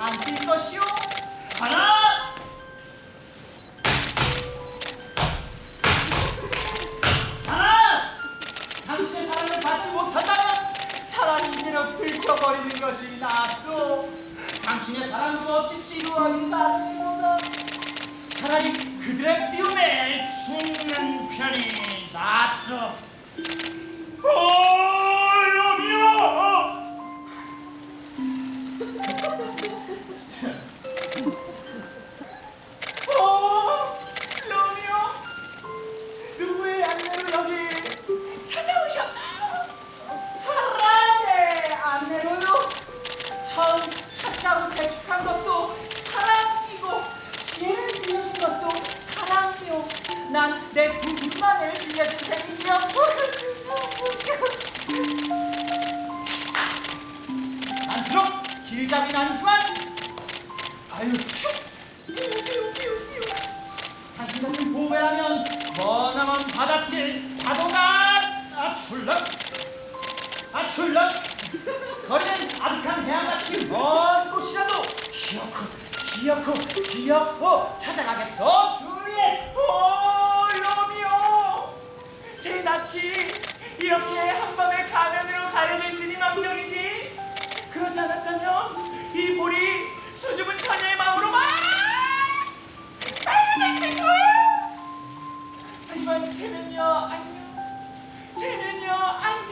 앉을 것이오. 하나. 하나. 당신의 사랑을 받지 못한다면 차라리 이대로 들켜버리는 것이 낫소. 당신의 사랑도 없이 지루하긴 나보다 차라리 그들의 뼘에 죽는 편이 낫소. 어, 러비야! 두분만을 빌려준 셈이지요. 난 비록 길잡이는 아니지만 아유 슉. 당신 같은 보배라면 머나먼 바닷길 파도가 아 출렁 아 출렁. 거리는 아득한 해안같이 먼 곳이라도 기어코 기어코 기어코 찾아가겠어 하지만 쟤는요 안녕. 쟤는요 안녕.